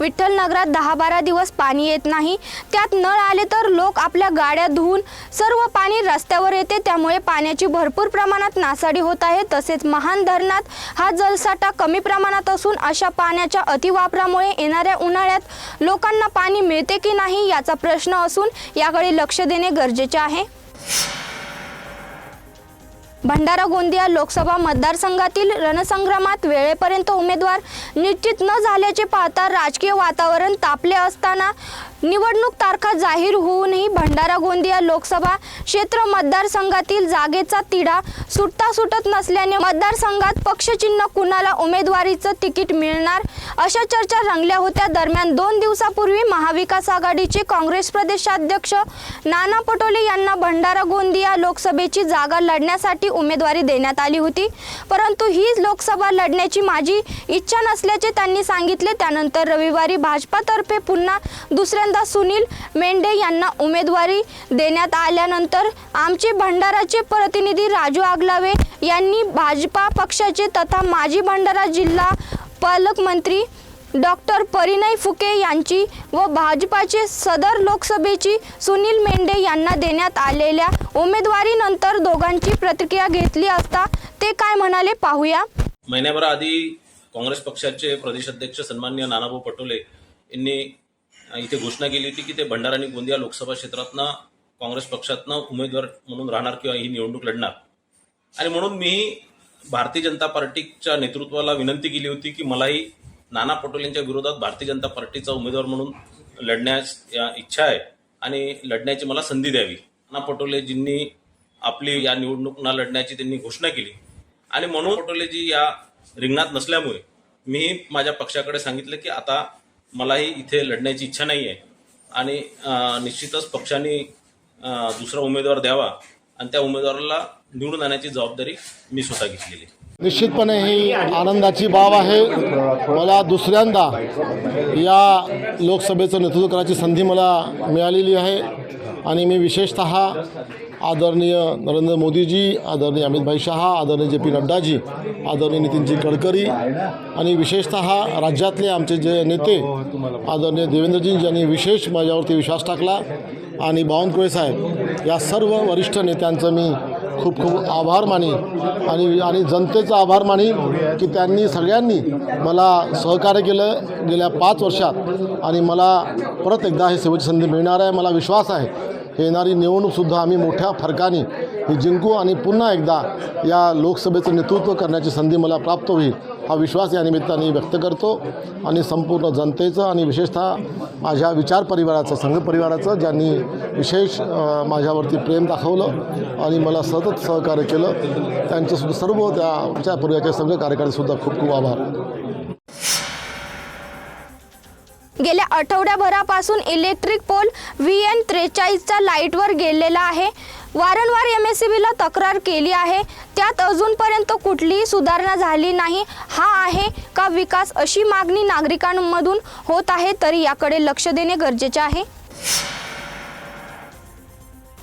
विठ्ठल नगरात दहा बारा दिवस पाणी येत नाही. त्यात नळ आले तर लोक आपल्या गाड्या धुवून सर्व पाणी रस्त्यावर येते. त्यामुळे पाण्याची भरपूर प्रमाणात नासाडी होत आहे. तसेच महान धरणात हा जलसाठा कमी प्रमाणात असून अशा पाण्याच्या अतिवापरामुळे येणाऱ्या उन्हाळ्यात लोकांना पाणी मिळते की नाही याचा प्रश्न असून याकडे लक्ष देणे गरजेचे आहे. भंडारा गोंदिया लोकसभा मतदारसंघातील रणसंग्रामात वेळेपर्यंत उमेदवार निश्चित न झाल्याचे पाहता राजकीय वातावरण तापले असताना निवडणूक तारखा जाहीर होऊनही भंडारा गोंदिया लोकसभा क्षेत्र मतदारसंघातील जागेचा तिढा सुटता सुटत नसल्याने मतदारसंघात पक्षचिन्ह कुणाला उमेदवारीचं तिकीट मिळणार? अशा चर्चा रंगल्या होत्या. दरम्यान दोन दिवसापूर्वी महाविकास आघाडीचे काँग्रेस प्रदेशाध्यक्ष नाना पटोले यांना भंडारा गोंदिया लोकसभेची जागा लढण्यासाठी उमेदवारी देण्यात आली होती. परंतु ही लोकसभा लढण्याची माझी इच्छा नसल्याचे त्यांनी सांगितले. त्यानंतर रविवारी भाजपातर्फे पुन्हा दुसऱ्यांदा सुनील मेंढे यांना उमेदवारी देण्यात आल्यानंतर आमचे भंडाराचे प्रतिनिधी राजू आगलावे यांनी भाजपा पक्षाचे तथा माजी भंडारा जिल्हा पालकमंत्री डॉक्टर परिणय फुके यांची व भाजपाचे सदर लोकसभेची सुनील मेंढे यांना देण्यात आलेल्या उमेदवारीनंतर दोघांची प्रतिक्रिया घेतली असता ते काय म्हणाले पाहूया. महिन्याभराआधी काँग्रेस पक्षाचे प्रदेशाध्यक्ष सन्मान्य नानाभाऊ पटोले यांनी इथे घोषणा केली होती की ते भंडारा आणि गोंदिया लोकसभा क्षेत्रातनं काँग्रेस पक्षातनं उमेदवार म्हणून राहणार किंवा ही निवडणूक लढणार. आणि म्हणून मी भारतीय जनता पार्टीच्या नेतृत्वाला विनंती केली होती की मलाही नाना पटोलेंच्या विरोधात भारतीय जनता पार्टीचा उमेदवार म्हणून लढण्यास या इच्छा आहे आणि लढण्याची मला संधी द्यावी. नाना पटोलेजींनी आपली या निवडणूक न लढण्याची त्यांनी घोषणा केली. आणि म्हणून पटोलेजी या रिंगणात नसल्यामुळे मी माझ्या पक्षाकडे सांगितलं की आता मलाही इथे लढण्याची इच्छा नाही आहे आणि निश्चितच पक्षाने दुसरा उमेदवार द्यावा आणि त्या उमेदवाराला निवडून आणण्याची जबाबदारी मी स्वतः घेतलेली निश्चितपणे ही आनंदाची बाब आहे. मला दुसऱ्यांदा या लोकसभेचं नेतृत्व करायची संधी मला मिळालेली आहे. आणि मी विशेषत आदरणीय नरेंद्र मोदीजी आदरणीय अमितभाई शहा आदरणीय जे पी नड्डाजी आदरणीय नितीनजी गडकरी आणि विशेषत राज्यातले आमचे जे नेते आदरणीय देवेंद्रजी यांनी विशेष माझ्यावरती विश्वास टाकला आणि बावनकुळे साहेब या सर्व वरिष्ठ नेत्यांचं मी खूप खूप आभार मानी आणि आणि जनतेचा आभार मानी की त्यांनी सगळ्यांनी मला सहकार्य केलं गेल्या पाच वर्षात आणि मला परत एकदा हे सेवेची संधी मिळणार आहे मला विश्वास आहे. येणारी निवडणूकसुद्धा आम्ही मोठ्या फरकाने ही जिंकू आणि पुन्हा एकदा या लोकसभेचं नेतृत्व करण्याची संधी मला प्राप्त होईल हा विश्वास या निमित्ताने व्यक्त करतो. आणि संपूर्ण जनतेचं आणि विशेषतः माझ्या विचार परिवाराचं संघ परिवाराचं ज्यांनी विशेष माझ्यावरती प्रेम दाखवलं आणि मला सतत सहकार्य केलं त्यांचंसुद्धा सर्व त्या विचार संघ सगळे कार्यकर्तेसुद्धा खूप खूप आभार. गेल्या आठवड्याभरापासून इलेक्ट्रिक पोल व्ही एन त्रेचाळीसच्या लाईटवर गेलेला आहे. वारंवार एम एस सी बीला तक्रार केली आहे. त्यात अजूनपर्यंत कुठलीही सुधारणा झाली नाही. हा आहे का विकास अशी मागणी नागरिकांमधून होत आहे तरी याकडे लक्ष देणे गरजेचे आहे.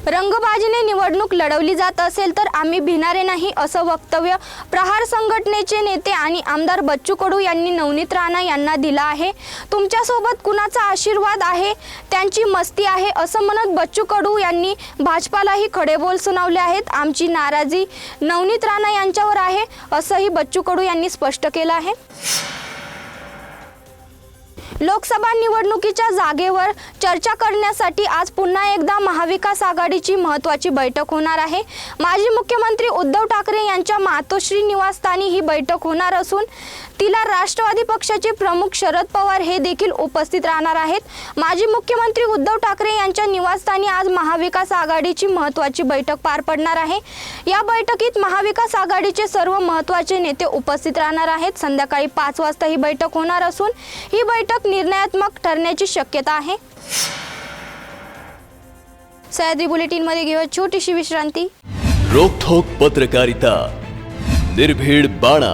रंगबाजीने निवडणूक लढवली जात असेल तर आम्ही भिणारे नाही असं वक्तव्य प्रहार संघटनेचे नेते आणि आमदार बच्चू कडू यांनी नवनीत राणा यांना दिला आहे. तुमच्यासोबत कुणाचा आशीर्वाद आहे? त्यांची मस्ती आहे असं म्हणत बच्चू कडू यांनी भाजपालाही खडे बोल सुनावले आहेत. आमची नाराजी नवनीत राणा यांच्यावर आहे असंही बच्चू कडू यांनी स्पष्ट केलं आहे. लोकसभा निवडणुकीच्या जागेवर चर्चा करण्यासाठी आज पुन्हा एकदा महाविकास आघाडीची महत्त्वाची बैठक होणार आहे. माजी मुख्यमंत्री उद्धव ठाकरे यांच्या मातोश्री निवासस्थानी ही बैठक होणार असून तिला राष्ट्रवादी पक्षाचे प्रमुख शरद पवार हे देखील उपस्थित राहणार आहेत. माजी मुख्यमंत्री उद्धव ठाकरे यांच्या निवासस्थानी आज महाविकास आघाडीची महत्त्वाची बैठक पार पडणार आहे. या बैठकीत महाविकास आघाडीचे सर्व महत्त्वाचे नेते उपस्थित राहणार आहेत. संध्याकाळी पाच वाजता ही बैठक होणार असून ही बैठक निर्णयात्मक ठरण्याची शक्यता आहे. सह्याद्री बुलेटिनमध्ये घेऊ छोटीशी विश्रांती. रोखोक पत्रकारिता निर्भीड बाणा.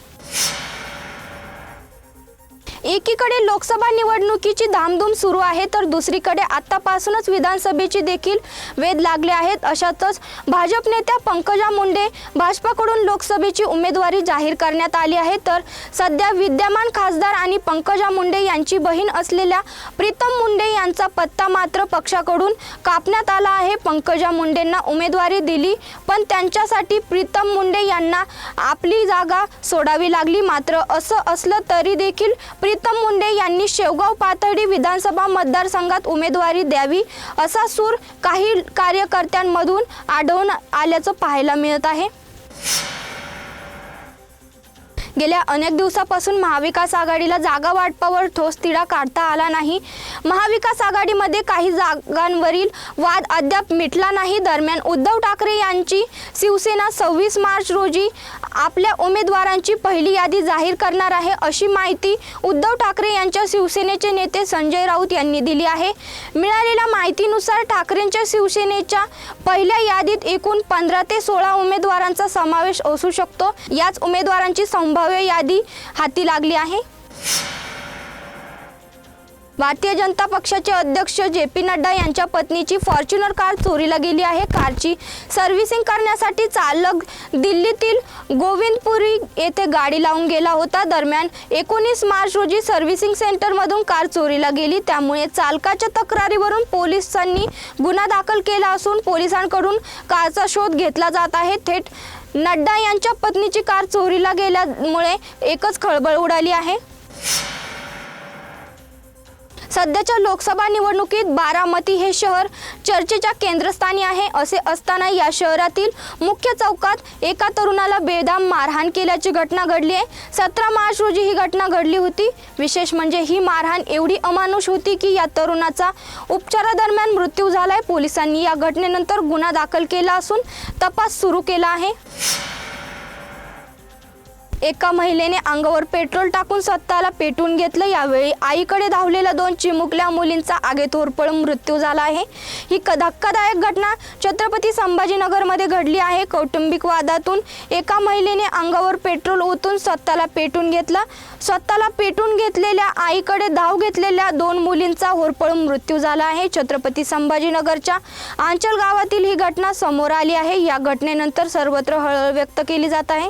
एकीकडे लोकसभा निवडणुकीची धामधूम सुरू आहे तर दुसरीकडे आतापासूनच विधानसभेची देखील वेध लागले आहेत. अशातच भाजप नेत्या पंकजा मुंडे भाजपाकडून लोकसभेची उमेदवारी जाहीर करण्यात आली आहे. तर सध्या विद्यमान खासदार आणि पंकजा मुंडे यांची बहीण असलेल्या प्रीतम मुंडे यांचा पत्ता मात्र पक्षाकडून कापण्यात आला आहे. पंकजा मुंडेंना उमेदवारी दिली पण त्यांच्यासाठी प्रीतम मुंडे यांना आपली जागा सोडावी लागली. मात्र असं असलं तरी देखील प्रीतम मुंडे यांनी शेवगाव पातळी विधानसभा मतदारसंघात उमेदवारी द्यावी असा सूर काही कार्यकर्त्यांमधून आढळून आल्याचं पाहायला मिळत आहे. गेल्या अनेक दिवसापासून महाविकास आघाडीला जागा वाटपावर ठोस तिढा काढता आला नाही. महाविकास आघाडीमध्ये काही जागांवरील वाद अद्याप मिटला नाही. दरम्यान उद्धव ठाकरे यांची शिवसेना सव्वीस मार्च रोजी आपल्या उमेदवारांची पहिली यादी जाहीर करणार आहे अशी माहिती उद्धव ठाकरे यांच्या शिवसेनेचे नेते संजय राऊत यांनी दिली आहे. मिळालेल्या माहितीनुसार ठाकरेंच्या शिवसेनेच्या पहिल्या यादीत एकूण पंधरा ते सोळा उमेदवारांचा समावेश असू शकतो. याच उमेदवारांची संभाव्य यादी हाती लागली आहे. भारतीय जनता पक्षाचे अध्यक्ष जे पी नड्डा यांच्या पत्नीची फॉर्च्युनर कार चोरीला गेली आहे. कारची सर्व्हिसिंग करण्यासाठी चालक दिल्लीतील गोविंदपुरी येथे गाडी लावून गेला होता. दरम्यान एकोणीस मार्च रोजी सर्व्हिसिंग सेंटरमधून कार चोरीला गेली. त्यामुळे चालकाच्या तक्रारीवरून पोलिसांनी गुन्हा दाखल केला असून पोलिसांकडून कारचा शोध घेतला जात आहे. थेट नड्डा यांच्या पत्नीची कार चोरीला गेल्यामुळे एकच खळबळ उडाली आहे. सध्याच्या लोकसभा निवडणुकीत बारामती हे शहर चर्चेच्या केंद्रस्थानी आहे असे असताना या शहरातील मुख्य चौकात एका तरुणाला बेदाम मारहाण केल्याची घटना घडली आहे. सतरा मार्च रोजी ही घटना घडली होती. विशेष म्हणजे ही मारहाण एवढी अमानुष होती की या तरुणाचा उपचारादरम्यान मृत्यू झालाय. पोलिसांनी या घटनेनंतर गुन्हा दाखल केला असून तपास सुरू केला आहे. एका महिलेने अंगावर पेट्रोल टाकून स्वतःला पेटून घेतलं. यावेळी आईकडे धावलेल्या दोन चिमुकल्या मुलींचा आगेत होरपळून मृत्यू झाला आहे. ही क धक्कादायक घटना छत्रपती संभाजीनगरमध्ये घडली आहे. कौटुंबिक वादातून एका महिलेने अंगावर पेट्रोल ओतून स्वतःला पेटून घेतलं. स्वतःला पेटून घेतलेल्या आईकडे धाव घेतलेल्या दोन मुलींचा होरपळून मृत्यू झाला आहे. छत्रपती संभाजीनगरच्या आंचल गावातील ही घटना समोर आली आहे. या घटनेनंतर सर्वत्र हळहळ व्यक्त केली जात आहे.